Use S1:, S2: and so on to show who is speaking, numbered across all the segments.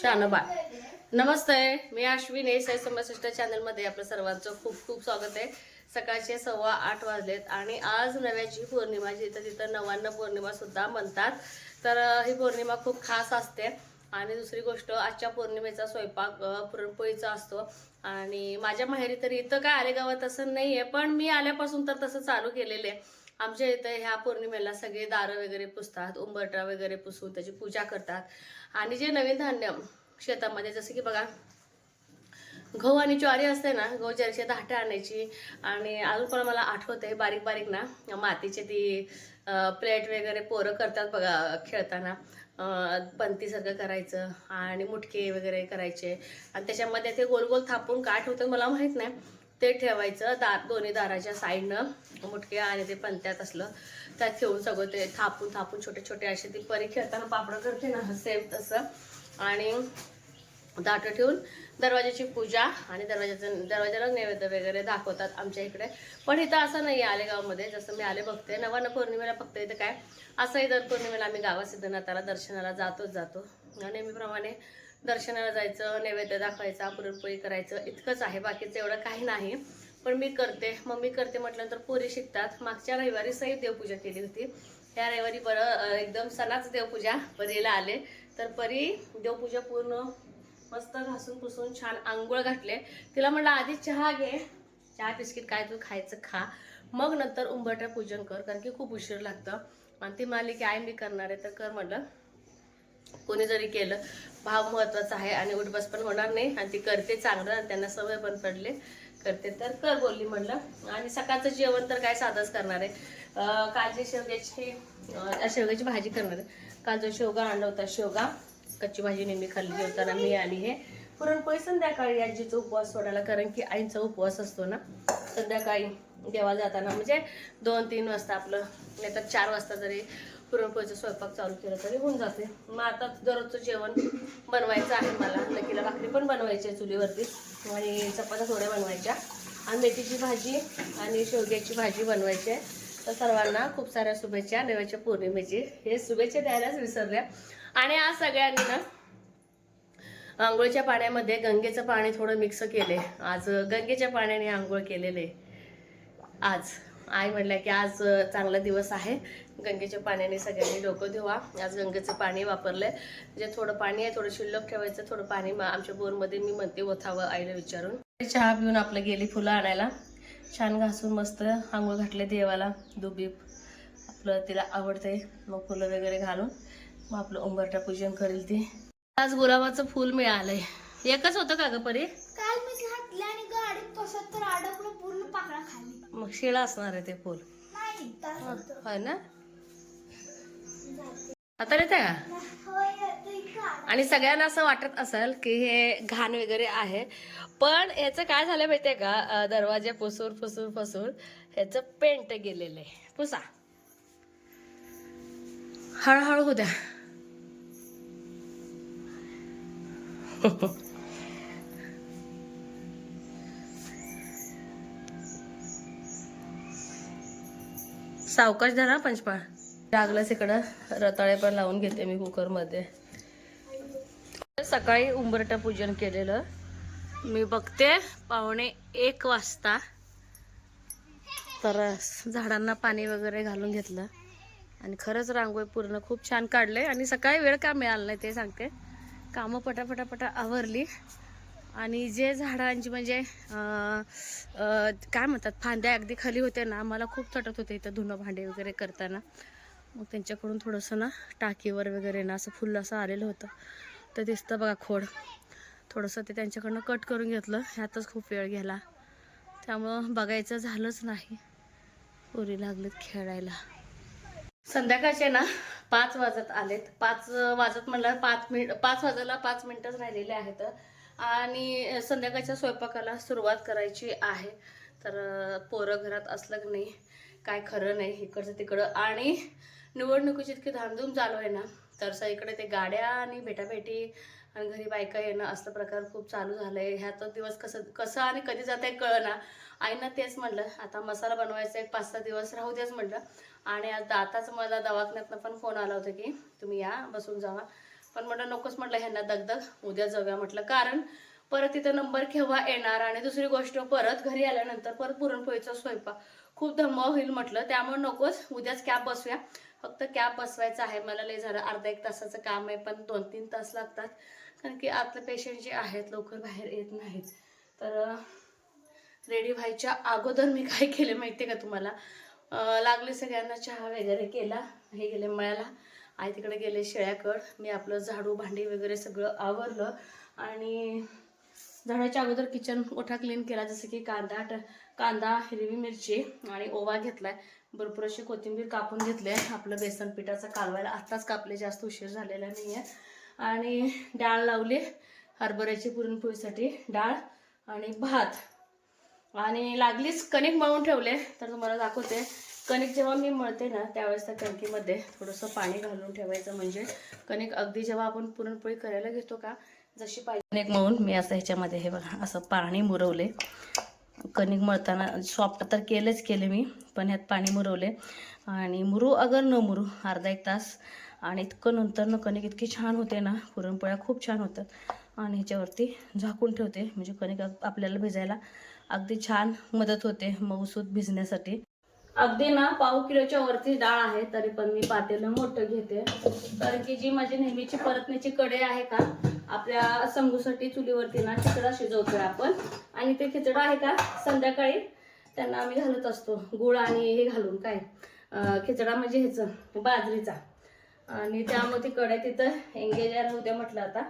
S1: शानबा. नमस्ते मी Ashwin S I समशिष्ट चॅनलमध्ये आपलं सर्वांचं खूप खूप स्वागत आहे. सकाळचे सव्वा आठ वाजलेत आणि आज नव्याची पौर्णिमा जिथं तिथं नवान्न पौर्णिमा सुद्धा म्हणतात. तर ही पौर्णिमा खूप खास असते. आणि दुसरी गोष्ट आजच्या पौर्णिमेचा स्वयंपाक पुरणपोळीचा असतो. आणि माझ्या माहेरी तर इथं काय आलेगावात तसं नाही आहे पण मी आल्यापासून तर तसं चालू केलेलं आहे. आमच्या इथं ह्या पौर्णिमेला सगळे दारं वगैरे पुसतात उंबरटा वगैरे पुसून त्याची पूजा करतात. आणि जे नवीन धान्य शेतामध्ये जसं की बघा गहू आणि ज्वारी असते ना गहू ज्वारीच्या धाटे आणायची. आणि अजून पण मला आठवत बारीक बारीक ना मातीचे ती प्लेट वगैरे पोरं करतात बघा खेळताना. पंतीसारखं करायचं आणि मुटके वगैरे करायचे. आणि त्याच्यामध्ये ते गोल गोल थापून काय ठेवतात मला माहीत नाही. ते ठेवायचं दार दोन्ही दाराच्या साईडनं मुटके आणि ते पंत्यात असलं त्यात ठेवून सगळं ते थापून थापून छोटे छोटे असे ती परी खेळताना पापडं करते ना सेम तसं. आणि दाट ठेवून दरवाजाची पूजा आणि दरवाजाचं दरवाजाला नैवेद्य वगैरे दाखवतात आमच्या इकडे. पण इथं असं नाही आहे आलेगावमध्ये जसं मी आले बघते. नवान पौर्णिमेला फक्त इथं काय असंही दर पौर्णिमेला आम्ही गावा सिद्धनाथाला दर्शनाला जातोच जातो. आणि नेहमीप्रमाणे दर्शनाला जायचं नैवेद्य दाखवायचा पुरणपोळी करायचं इतकंच आहे. बाकीचं एवढं काही नाही. पण मी करते. मम्मी करते म्हटल्यानंतर पोरी शिकतात. मागच्या रविवारी सही देवपूजा केली होती. त्या रविवारी बरं एकदम सणाच देवपूजा परीला आले. तर परी देवपूजा पूर्ण मस्त घासून पुसून छान आंघोळ घातले. तिला म्हणलं आधी चहा घे. चहा बिस्किट काय तू खायचं खा. मग नंतर उंबरट्या पूजन कर कारण की खूप उशीर लागतं. आणि ती म्हणाली की आई मी करणार आहे. तर कर म्हटलं. कोणी जरी केलं भाव महत्त्वाचा आहे आणि उठबस पण होणार नाही आणि ती करते चांगलं आणि त्यांना सवय पण पडले. करते तर कर बोलली म्हणलं. आणि सकाळचं जेवण तर काय साधंच करणार आहे. अं, कालची शेवग्याची शेवग्याची भाजी करणार आहे. काल जो शेवगा आणला होता शेवगा. कच्ची भाजी नेहमी खाल्ली जेवताना मी आणि हे. पुरणपोळी संध्याकाळी आजीचा उपवास सोडायला कारण की आईचा उपवास असतो ना. संध्याकाळी देवा जाताना म्हणजे दोन तीन वाजता आपलं नाहीतर चार वाजता जरी पुरणपोळीचा स्वयंपाक चालू केला तरी होऊन जाते. मग आता दररोजचं जेवण बनवायचं आहे मला. लकीला भाकरी पण बनवायची आहे चुलीवरती. आणि चपात्या थोड्या बनवायच्या. आणि मेथीची भाजी आणि शेवग्याची भाजी बनवायची आहे. तर सर्वांना खूप साऱ्या शुभेच्छा. नव्याच्या पौर्णिमेची. हे शुभेच्छा द्यायलाच विसरल्या. आणि आज सगळ्यांनी ना आंघोळीच्या पाण्यामध्ये गंगेचं पाणी थोडं मिक्स केले. आज गंगेच्या पाण्याने आंघोळ केलेले. आज. आई म्हटलं की आज चांगला दिवस आहे. गंगेच्या पाण्याने सगळ्यांनी डोकं धुवा. आज गंगेचं पाणी वापरलंय. जे थोडं पाणी आहे थोडं शिल्लक ठेवायचं थोडं पाणी आमच्या बोरमध्ये मी म्हणते ओथावं आईला विचारून. चहा पिऊन आपलं गेली फुलं आणायला. छान घासून मस्त आंघोळ घातले देवाला दुबीप. आपलं तिला आवडतंय मग फुलं वगैरे घालून मग आपलं उंबरटा पूजन करेल ती. आज गुलाबाचं फुल मिळालंय. एकच होतं का ग परी?
S2: काल मी घातले आणि गाडीत बसत तर अडकलं पूर्ण पाकळा खाली.
S1: मग शिळा असणार आहे ते फुल.
S2: नाही
S1: ना? आता येते का
S2: येतंय का?
S1: आणि सगळ्यांना असं वाटत असेल की हे घाण वगैरे आहे. पण याचं काय झालं माहितीये का? दरवाजे पुसून पुसून पुसून ह्याचं पेंट गेलेलं. आहे पुसा. हळूहळू होऊ द्या. सावकाश धरा पंचपाळ. लागलंच इकडं. रताळे पण लावून घेते मी कुकरमध्ये. सकाळी उंबरटा पूजन केलेलं. मी बघते पावणे एक वाजता. तर झाडांना पाणी वगैरे घालून घेतलं. आणि खरंच रांगोळी पूर्ण खूप छान काढले. आणि सकाळी वेळ का मिळाला नाही ते सांगते. कामं पटापटापटा आवरली. आणि जे झाडांची म्हणजे काय म्हणतात फांद्या अगदी खाली होत्या ना मला खूप चटत होते इथं धुणं भांडे वगैरे करताना. मग त्यांच्याकडून थोडंसं ना टाकीवर वगैरे ना असं फुल असं आलेलं होतं. तर दिसतं बघा खोड. थोडंसं ते त्यांच्याकडनं कट करून घेतलं. ह्यातच खूप वेळ गेला. त्यामुळं बघायचं झालंच नाही. पोरी लागलेत खेळायला. संध्याकाळचे ना पाच वाजत आलेत. पाच वाजत म्हणलं पाच मिनिट पाच वाजायला पाच मिनटंच राहिलेले आहेत. आणि संध्याकाळच्या स्वयंपाकाला सुरुवात करायची आहे. तर पोरं घरात असलं की नाही काय खरं नाही इकडचं तिकडं. आणि निवडणुकीची इतकी धामधूम चालू आहे ना तर सगळीकडे ते गाड्या आणि भेटाभेटी आणि घरी बायका येणं असं प्रकार खूप चालू झालाय. ह्या तर दिवस कसं कसं आणि कधी जात आहे कळना. आईनं तेच म्हणलं आता मसाला बनवायचा एक पाच सहा दिवस राहू द्याच म्हटलं. आणि आता आताच मला दवाखान्यातनं पण फोन आला होता की तुम्ही या बसून जावा. पण म्हटलं नकोच म्हटलं ह्यांना दगदग उद्या जाऊया म्हटलं. कारण परत तिथं नंबर केव्हा येणार आणि दुसरी गोष्ट परत घरी आल्यानंतर परत पुरणपोळीचा स्वयंपाक खूप धम्म होईल म्हटलं. त्यामुळे नकोच उद्याच कॅब बसूया. फक्त कॅप बसवायचं आहे. मला लय झालं. अर्धा एक तासाचं काम आहे पण दोन तीन तास लागतात. कारण की आतले पेशंट जे आहेत लवकर बाहेर येत नाहीत. तर रेडी व्हायच्या अगोदर मी काय केले माहिती आहे का तुम्हाला? लागले सगळ्यांना चहा वगैरे केला. हे गेले मळ्याला. आई तिकडे गेले शेळ्याकड. मी आपलं झाडू भांडी वगैरे सगळं आवरलं. आणि झाडाच्या अगोदर किचन ओठा क्लीन केला. जसं की कांदा ट कांदा हिरवी मिरची आणि ओवा घेतलाय. भरपूर अशी कोथिंबीर कापून घेतली आहे. आपलं बेसन पिठाचं कालवायला आत्ताच कापले जास्त उशीर झालेला नाही आहे आणि डाळ लावली हरभऱ्याची पुरणपोळीसाठी डाळ आणि भात. आणि लागलीच कणिक मळून ठेवले तर तुम्हाला दाखवते. कणिक जेव्हा मी मळते ना त्यावेळेस त्या कणकीमध्ये थोडंसं पाणी घालून ठेवायचं. म्हणजे कणिक अगदी जेव्हा आपण पुरणपोळी करायला घेतो का जशी पाहिजे. कणिक मळून मी असं ह्याच्यामध्ये हे बघा असं पाणी मुरवले. कणिक मळताना सॉफ्ट तर केलेच केले मी पण ह्यात पाणी मुरवले. आणि मुरू अगर न मुरू अर्धा एक तास. आणि इतकं नंतर कणिक इतकी छान होते ना पुरणपोळ्या खूप छान होतात. आणि ह्याच्यावरती झाकून ठेवते म्हणजे कणिक आपल्याला भिजायला अगदी छान मदत होते मऊसूत भिजण्यासाठी. अगदी ना पाव किलोच्या वरती डाळ आहे तरी पण मी पातेलं मोठं घेते. कारण की जी माझी नेहमीची परतण्याची कडे आहे का आपल्या संगूसाठी चुलीवरती ना खिचडा शिजवतोय आपण. आणि ते खिचडा आहे का? संध्याकाळी त्यांना आम्ही घालत असतो. गुळ आणि हे घालून काय? खिचडा म्हणजे ह्याचं बाजरीचा. आणि त्यामध्ये ती कडे तिथं एंगेज होत्या म्हटलं आता.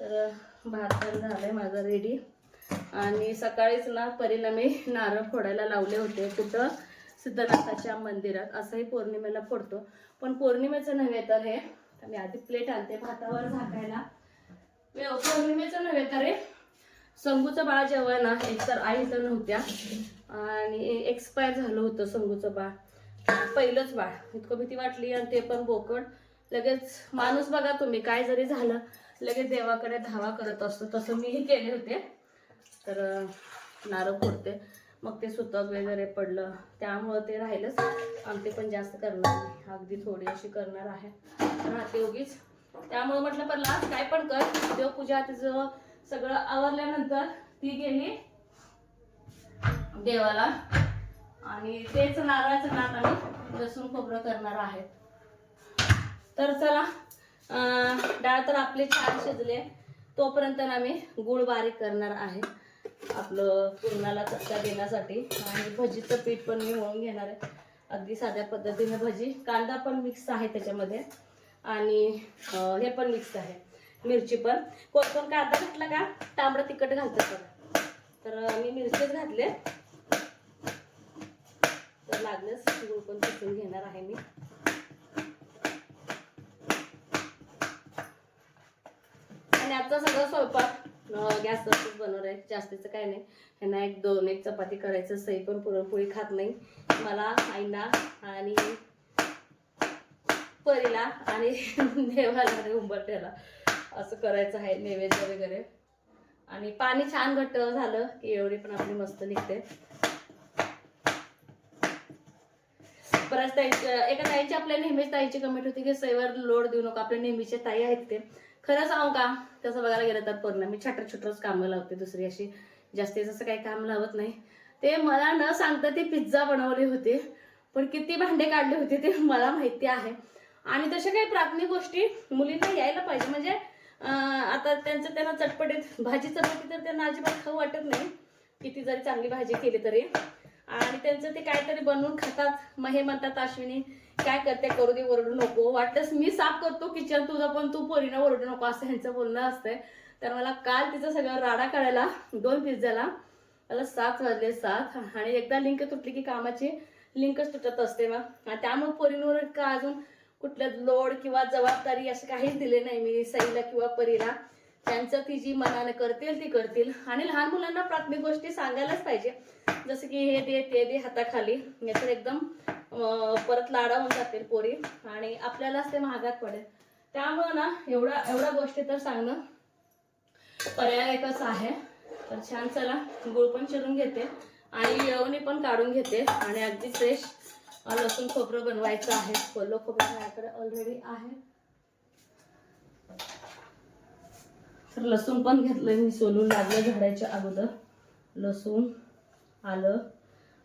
S1: तर भात पण आहे माझं रेडी आणि सकाळीच ना परिणामी नारळ फोडायला लावले होते. कुठं? सिद्धनाथाच्या मंदिरात. असंही पौर्णिमेला फोडतो. पण पौर्णिमेचं नव्हे तर हे मी आधी प्लेट आणते. भातावर झाकायला. पौर्णिमेचं नव्हे तर संगूचं बाळ जेव्हा ना एक तर आई तर नव्हत्या. आणि एक्सपायर झालं होतं संगूचं बाळ. पहिलंच बाळ. इतकं भीती वाटली आणि ते पण बोकड. लगेच माणूस बघा तुम्ही काय जरी झालं लगेच देवाकडे धावा करत असतो. तसं मीही केले होते. तर नारळ फोडते. मग ते सुतक वगैरे पडलं. त्यामुळं ते राहिलंच. आमचे पण जास्त करणार नाही. अगदी थोडी अशी करणार आहे. राहते उगीच. त्यामुळे म्हटलं परला काय पण कर देवपूजा तिचं सगळं आवरल्यानंतर ती गेली देवाला. आणि तेच नारळाचं नात आम्ही लसूण खोबरं करणार आहेत. तर चला अं, डाळ तर आपले छान शिजले. तोपर्यंत आम्ही गूळ गुळ बारीक करणार आहे आपलं पूर्णाला चटका देण्यासाठी. आणि भजीचं पीठ पण मी मळून घेणार आहे. अगदी साध्या पद्धतीने भजी. कांदा पण मिक्स आहे त्याच्यामध्ये. आणि हे पण मिक्स आहे. मिरची पण. कोण कांदा घातला का? तांबडं तिखट घालतात बघा. तर मी मिरचीच घातले. तर लागलंच गुळ पण किसून घेणार आहे मी. आणि आजचा सगळं स्वयंपाक गॅसवरतीच बनवणार आहे जास्तीचं काय नाही. ह्यांना एक दोन एक चपाती करायचं सई पण पुरणपोळी खात नाही. मला आईना आणि परीला आणि देवाला आणि उंबरठ्याला असं करायचं आहे नैवेद्य वगैरे. आणि पाणी छान घट्ट झालं की एवढी पण आपली मस्त निघते. परत ताईच्या एका ताईची आपल्या नेहमीच ताईची कमेंट होती की सैवर लोड देऊ नका आपल्या नेहमीचे ताई आहेत ते. खरं सांगू का? तसं बघायला गेलं तर पूर्ण. मी छटर छटरच कामं लावते दुसरी अशी. जास्तीत जास्त काही काम लावत नाही. ते मला न सांगता ते पिझ्झा बनवले होते. पण किती भांडे काढले होते ते मला माहिती आहे. आणि तशा काही प्राथमिक गोष्टी मुलींना यायला पाहिजे. म्हणजे आता त्यांचं त्यांना चटपटीत भाजी चटपटी तर त्यांना अजिबात खाऊ वाटत नाही. किती जरी चांगली भाजी केली तरी. आणि त्यांचं ते काहीतरी बनवून खातात. मग हे म्हणतात अश्विनी काय करते? करू दे ओरडू नको. वाटलंच मी साफ करतो किचन तुझं पण तू पोरीनं ओरडू नको. असं ह्यांचं बोलणं असतंय. तर मला काल तिचा सगळं राडा काढायला दोन पिझ्झाला मला सात वाजले सात. आणि एकदा लिंक तुटली की कामाची. लिंकच तुटत असते मग. आणि त्यामुळे पोरींवर का अजून कुठलं लोड किंवा जबाबदारी असं काहीच दिले नाही मी सईला किंवा परीला. त्यांचं ती जी मनाने करतील ती करतील. आणि लहान मुलांना प्राथमिक गोष्टी सांगायलाच पाहिजे. जसं की हे दे ते दे हाताखाली. याचं एकदम परत परत लाडावून जातील पोरी. आणि आपल्यालाच ते महागात पडेल. त्यामुळं ना एवढा एवढ्या गोष्टी तर सांगणं पर्यायकच आहे. तर छान चला गुळ पण चिरून घेते. आणि येवणी पण काढून घेते. आणि अगदी फ्रेश लसूण खोबरं बनवायचं आहे. कोल्लो खोबरं माझ्याकडे ऑलरेडी आहे. तर लसूण पण घेतलंय मी सोलून लागलं झाडाच्या अगोदर. लसूण आलं.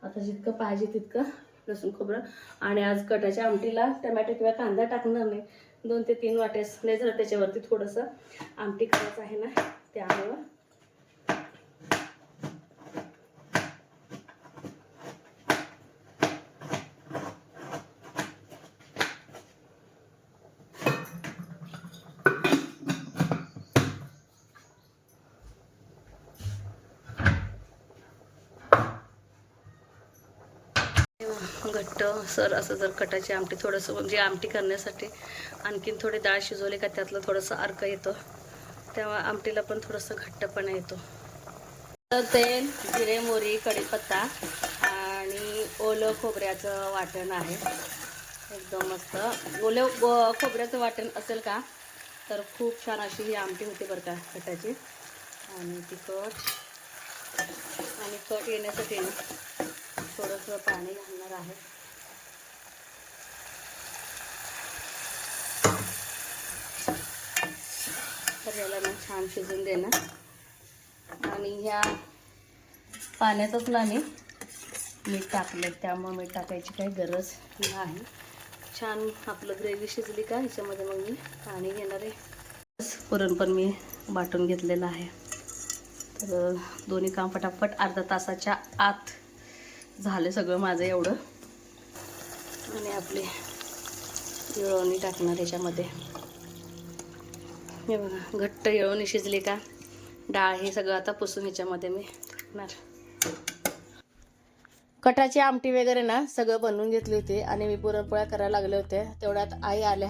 S1: आता जितकं पाहिजे तितकं लसूण खोबरं. आणि आज कटाच्या आमटीला टमॅटो किंवा कांदा टाकणार नाही. दोन ते तीन वाटेस नाही झालं त्याच्यावरती थोडंसं आमटी करायचं आहे ना त्यामुळं घट्ट सर असं जर कटाची आमटी थोडंसं म्हणजे आमटी करण्यासाठी आणखीन थोडी डाळ शिजवली का त्यातलं थोडंसं अर्क येतो. तेव्हा आमटीला पण थोडंसं घट्टपणा येतो. तर तेल जिरे मोरी कढीपत्ता आणि ओलं खोबऱ्याचं वाटण आहे. एकदम मस्त. ओलं खोबऱ्याचं वाटण असेल का? तर खूप छान अशी ही आमटी होती बरं का कटाची. आणि तिखट. आणि कट येण्यासाठी थोडं पाणी घालणार आहे. तर याला ना छान शिजून देणार. आणि ह्या पाण्यातच ना मी मीठ टाकलं त्यामुळे मीठ टाकायची काही गरज नाही. छान आपलं ग्रेव्ही शिजली का ह्याच्यामध्ये मग मी पाणी घेणार आहे. पुरण पण मी वाटून घेतलेलं आहे. तर दोन्ही काम फटाफट अर्धा तासाच्या आत झालं सगळं माझं एवढं. आणि आपली येळवणी टाकणार ह्याच्यामध्ये हे बघा घट्ट येळवणी शिजली का? डाळ हे सगळं आता पुसून ह्याच्यामध्ये मी टाकणार. कटाची आमटी वगैरे ना सगळं बनवून घेतली होती आणि मी पुरणपोळ्या करायला लागले होते. तेवढ्यात आई आल्या.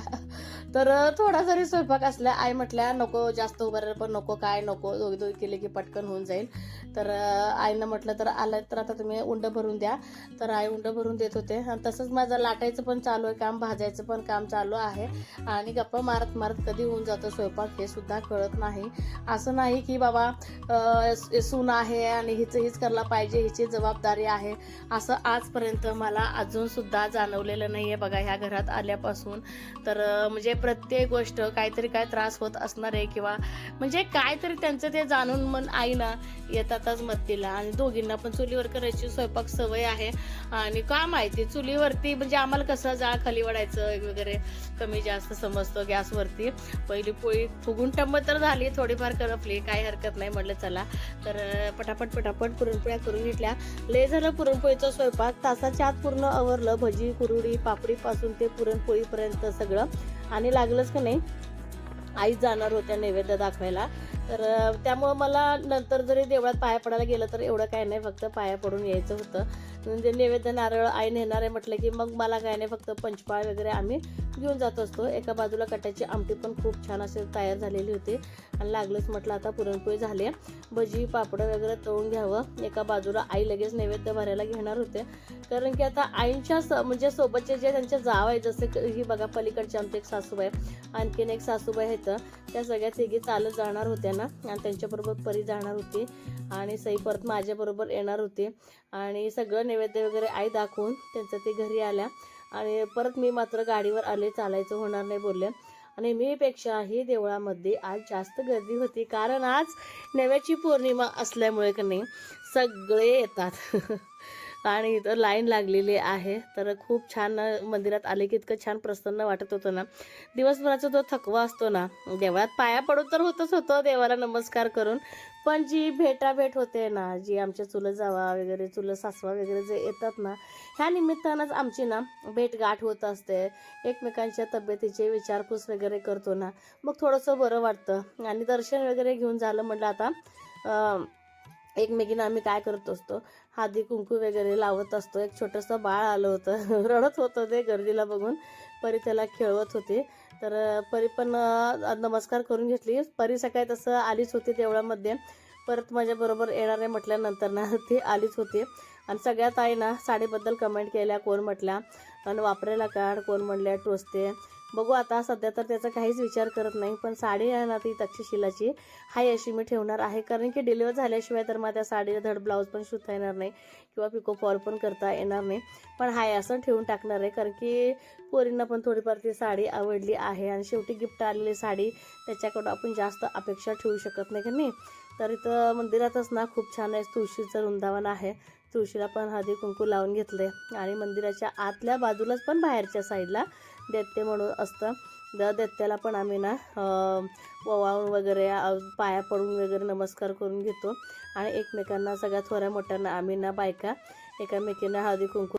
S1: तर थोडा जरी स्वयंपाक असल्या आई म्हटल्या नको जास्त उभं पण नको काय नको दोघी दोघी केले की पटकन होऊन जाईल. तर आईनं म्हटलं तर आलं तर आता तुम्ही उंड भरून द्या. तर आई उंड भरून देत होते. आणि तसंच माझं लाटायचं पण चालू आहे काम भाजायचं पण काम चालू आहे. आणि गप्पा मारत मारत कधी होऊन जातं स्वयंपाक हे सुद्धा कळत नाही. असं नाही की बाबा सून आहे आणि हिचं हीच करायला पाहिजे हिची जबाबदारी आहे. असं आजपर्यंत मला अजूनसुद्धा जाणवलेलं नाही आहे बघा ह्या घरात आल्यापासून. तर म्हणजे प्रत्येक गोष्ट काहीतरी काय त्रास होत असणार आहे किंवा म्हणजे काहीतरी त्यांचं ते जाणून मन आईना येतातच मदतीला आणि दोघींना पण चुलीवर करायची स्वयंपाक सवय आहे. आणि का माहिती चुलीवरती म्हणजे आम्हाला कसं जाळ खाली वाढायचं वगैरे कमी जास्त समजतं गॅसवरती. पहिली पोळी फुगून टंब तर झाली थोडीफार करपली काही हरकत नाही म्हटलं चला. तर पटापट पटापट पुरणपोळ्या करून घेतल्या. लय झालं पुरणपोळीचा स्वयंपाक. तासाच्या आत पूर्ण आवरलं भजी कुरुडी पापडीपासून ते पुरणपोळीपर्यंत सगळं. आणि लागलंच का नाही आईच जाणार होत्या नैवेद्य दाखवायला. तर त्यामुळं मला नंतर जरी देवळात पाया पडायला गेलं तर एवढं काय नाही फक्त पाया पडून यायचं होतं. म्हणजे नैवेद्य नारळ आई नेणार आहे म्हटलं की मग मला काय नाही फक्त पंचपाळ वगैरे आम्ही घेऊन जात असतो. एका बाजूला कटाची आमटी पण खूप छान असे तयार झालेली होती. आणि लागलंच म्हटलं आता पुरणपोळी झाली भजी पापडं वगैरे तळून घ्यावं. एका बाजूला आई लगेच नैवेद्य भरायला घेणार होते. कारण की आता आईंच्या स म्हणजे सोबतचे जे त्यांचे जाव आहे जसे ही बघा पलीकडचे आमचे एक सासूबाई आणखीन एक सासूबाई आहेत. त्या सगळ्या तिघी चालत जाणार होत्या ना. आणि त्यांच्याबरोबर परी जाणार होती. आणि सई परत माझ्याबरोबर येणार होती. आणि सगळं नैवेद्य वगैरे आई दाखवून त्यांचं ते घरी आल्या. आणि परत मी मात्र गाडीवर आले चालायचं होणार नाही बोलले. आणि मीपेक्षाही देवळामध्ये आज जास्त गर्दी होती. कारण आज नव्याची पौर्णिमा असल्यामुळे का नाही सगळे येतात. आणि इथं लाईन लागलेली आहे. तर खूप छान मंदिरात आले की इतकं छान प्रसन्न वाटत होतं ना. दिवसभराचा तो थकवा असतो ना देवळात पाया पडून तर होतच होतं. देवाला नमस्कार करून पण जी भेटाभेट होते ना जी आमच्या चुलं जावा वगैरे चुलं सासवा वगैरे जे येतात ना ह्या निमित्तानंच आमची ना भेटगाठ होत असते. एकमेकांच्या तब्येतीचे विचारपूस वगैरे करतो ना मग थोडंसं बरं वाटतं. आणि दर्शन वगैरे घेऊन झालं म्हटलं आता एकमेकीनं आम्ही काय करत असतो? हादी कुंकू वगैरे लावत असतो. एक छोटंसं बाळ आलं होतं. रडत होतं ते गर्दीला बघून. परी त्याला खेळवत होती. तर परी पण नमस्कार करून घेतली. परी सकाळी तसं आलीच होती तेवढ्यामध्ये परत माझ्याबरोबर येणार आहे म्हटल्यानंतर ना ती आलीच होती. आणि सगळ्यात आई ना साडीबद्दल कमेंट केल्या कोण म्हटल्या? आणि वापरायला काढ कोण म्हणल्या टोचते? बघू आता सध्या तर त्याचा काहीच विचार करत नाही पण साडी आहे ना ती तक्षशिलाची हाय अशी मी ठेवणार आहे. कारण की डिलिव्हर झाल्याशिवाय तर मग त्या साडीला धड ब्लाऊज पण शिवता येणार नाही किंवा पिको फॉल पण करता येणार नाही. पण हाय असं ठेवून टाकणार आहे कारण की पोरींना पण थोडीफार ती साडी आवडली आहे आणि शेवटी गिफ्ट आलेली साडी त्याच्याकडून आपण जास्त अपेक्षा ठेवू शकत नाही की नाही? तर इथं मंदिरातच ना खूप छान आहे तुळशीचं वृंदावन आहे. तुळशीला पण हळदी कुंकू लावून घेतले आणि मंदिराच्या आतल्या बाजूलाच पण बाहेरच्या साईडला दैत्य म्हणून असतं. द दैत्याला पण आम्ही ना ओवाळून वगैरे पाया पडून वगैरे नमस्कार करून घेतो. आणि एकमेकांना सगळ्या थोड्या मोठ्यांना आम्ही ना बायका एकामेकींना हळदी कुंकू